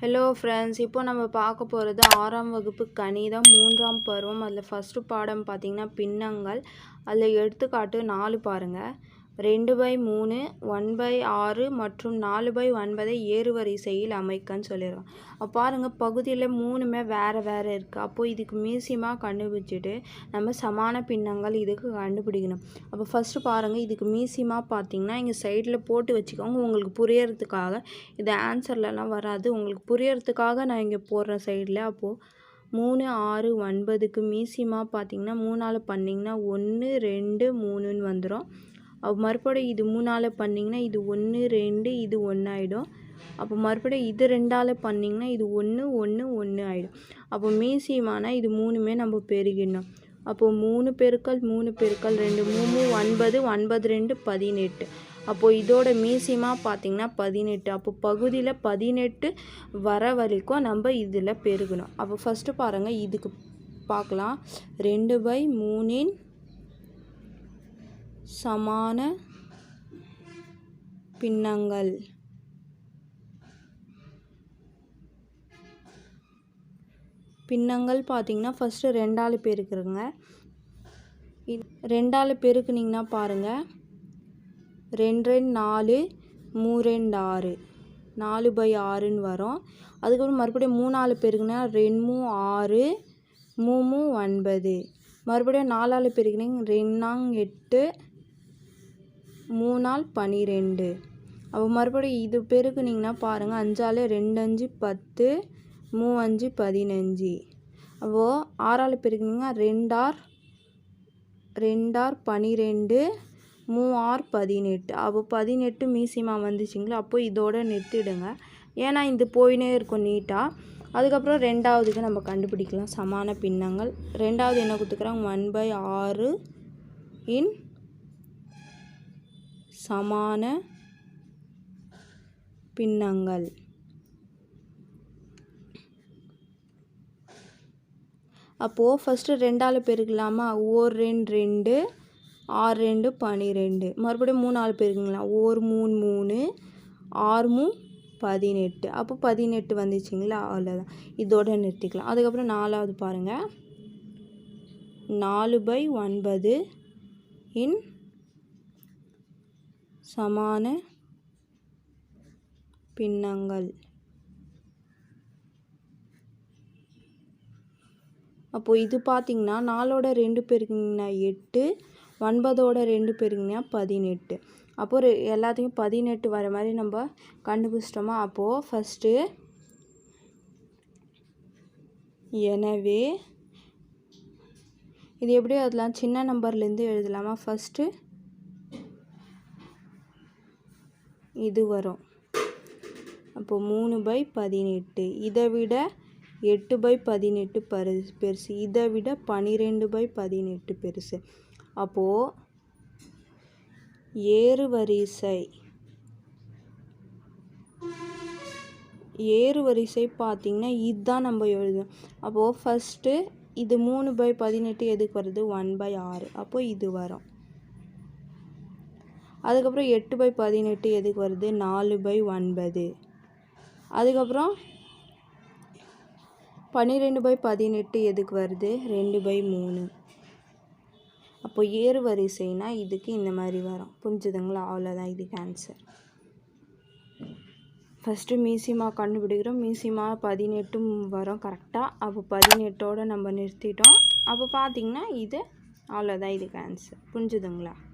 Hello friends இப்போ நம்ம பார்க்க போகிறது ஆறாம் வகுப்பு கணிதம் மூன்றாம் பருவம். அதில் ஃபஸ்ட்டு பாடம் பார்த்திங்கன்னா பின்னங்கள். அதில் எடுத்துக்காட்டு நாலு பாருங்கள் ரெண்டு பை மூணு ஒன் பை ஆறு மற்றும் நாலு பை ஒன்பதை ஏறுவரிசையில் அமைக்கன்னு சொல்லிடுறோம் அப்போ பாருங்கள் பகுதியில் மூணுமே வேறு வேறு இருக்குது அப்போது இதுக்கு மீசியமாக கண்டுபிடிச்சிட்டு நம்ம சமான பின்னங்கள் இதுக்கு கண்டுபிடிக்கணும். அப்போ ஃபஸ்ட்டு பாருங்கள் இதுக்கு மீசியமாக பார்த்தீங்கன்னா இங்கே சைடில் போட்டு வச்சுக்கோங்க. உங்களுக்கு புரியறதுக்காக இது ஆன்சர்லலாம் வராது. உங்களுக்கு புரியறதுக்காக நான் இங்கே போடுறேன் சைடில் அப்போது மூணு ஆறு ஒன்பதுக்கு மீசியமாக பார்த்தீங்கன்னா மூணால் பண்ணிங்கன்னா ஒன்று ரெண்டு மூணுன்னு வந்துடும் மறுபடியும் இது மூணால் பண்ணிங்கன்னா இது ஒன்று ரெண்டு இது ஒன்று ஆகிடும் அப்போ மறுபடியும் இது ரெண்டால் பண்ணிங்கன்னா இது ஒன்று ஒன்று ஒன்று ஆகிடும் அப்போ மீசியமான இது மூணுமே நம்ம பெருகிடணும். அப்போது மூணு பெருக்கல் மூணு பெருக்கல் ரெண்டு மூணு ஒன்பது ஒன்பது ரெண்டு பதினெட்டு. அப்போது இதோட மீசியமாக பார்த்திங்கன்னா பதினெட்டு. அப்போ பகுதியில் பதினெட்டு வர வரைக்கும் நம்ம இதில் பெருகணும். அப்போ ஃபஸ்ட்டு பாருங்கள் இதுக்கு பார்க்கலாம். ரெண்டு பை மூணின் சமான பின்னங்கள். பின்னங்கள் பார்த்தீங்கன்னா ஃபஸ்ட்டு ரெண்டாலு பெருக்குறங்க இது ரெண்டாலு பெருக்குனிங்கன்னா பாருங்கள் ரெண்டு ரெண்டு நாலு மூ ரெண்டு ஆறு. நாலு பை ஆறுன்னு வரும். அதுக்கப்புறம் மறுபடியும் மூணாலு பெருக்குனா ரெண்டு ஆறு மூமு ஒன்பது. மறுபடியும் நாலாலு பெருக்குனிங்க ரெண்டாங் எட்டு மூணால் பனிரெண்டு. அப்போ மறுபடியும் இது பெருக்குனிங்கன்னா பாருங்கள் அஞ்சால் ரெண்டு அஞ்சு பத்து மூ அஞ்சு பதினஞ்சு. அப்போது ஆறால் பெருக்குனிங்கன்னா ரெண்டார் ரெண்டார் பனிரெண்டு மூ ஆர் பதினெட்டு. அப்போ பதினெட்டு மீசிமா வந்துச்சிங்களா அப்போ இதோட நிறுத்திடுங்க. ஏன்னா இது போயினே இருக்கும் நீட்டாக அதுக்கப்புறம் ரெண்டாவதுக்கு நம்ம கண்டுபிடிக்கலாம். சமான பின்னங்கள். ரெண்டாவது என்ன கொடுத்துக்கிறாங்க ஒன் பை ஆறு இன் சமான பின்னங்கள். அப்போது ஃபஸ்ட்டு ரெண்டால் பெருக்கலாமா? ஓர் ரெண்டு ரெண்டு ஆறு ரெண்டு பனிரெண்டு. மறுபடியும் மூணு ஆள் பெருக்குங்களா ஓர் மூணு மூணு ஆறு மூணு பதினெட்டு. அப்போ பதினெட்டு வந்துச்சுங்களா? அவ்வளோதான் இதோட நிறுத்திக்கலாம். அதுக்கப்புறம் நாலாவது பாருங்கள் நாலு பை ஒன்பது இன் சமான பின்னங்கள். அப்போது இது பார்த்திங்கன்னா நாலோட ரெண்டு பேருக்குங்கன்னா எட்டு ஒன்பதோட ரெண்டு பேருக்குங்கன்னா பதினெட்டு. அப்போ எல்லாத்தையும் பதினெட்டு வர மாதிரி நம்ம கண்டுபிடிச்சிட்டோமா? அப்போது ஃபஸ்ட்டு எனவே இது எப்படி அதெல்லாம் சின்ன நம்பர்லேருந்து எழுதலாமா? ஃபஸ்ட்டு இது வரும். அப்போது மூணு பை பதினெட்டு. இதை விட எட்டு பை பதினெட்டு பரு பெருசு. இதை விட பன்னிரெண்டு பை பதினெட்டு பெருசு. அப்போது ஏறு வரிசை ஏறு வரிசை பார்த்திங்கன்னா இதுதான் நம்ம எழுதுவோம். அப்போது ஃபஸ்ட்டு இது மூணு பை பதினெட்டு எதுக்கு வருது? ஒன் பை ஆறு. அப்போது இது வரும். அதுக்கப்புறம் எட்டு பை பதினெட்டு எதுக்கு வருது? நாலு பை ஒன்பது. அதுக்கப்புறம் பன்னிரெண்டு பை பதினெட்டு எதுக்கு வருது? ரெண்டு பை மூணு. அப்போ ஏறு வரிசைனா இதுக்கு இந்த மாதிரி வரும். புரிஞ்சுதுங்களா? அவ்வளோதான் இதுக்கு ஆன்சர் ஃபஸ்ட்டு மீசிமா கண்டுபிடிக்கிறோம். மீசிமா பதினெட்டும் வரும் கரெக்டாக அப்போ பதினெட்டோடு நம்ம நிறுத்திட்டோம். அப்போ பார்த்திங்கன்னா இது அவ்வளோதான் இதுக்கு ஆன்சர் புரிஞ்சுதுங்களா?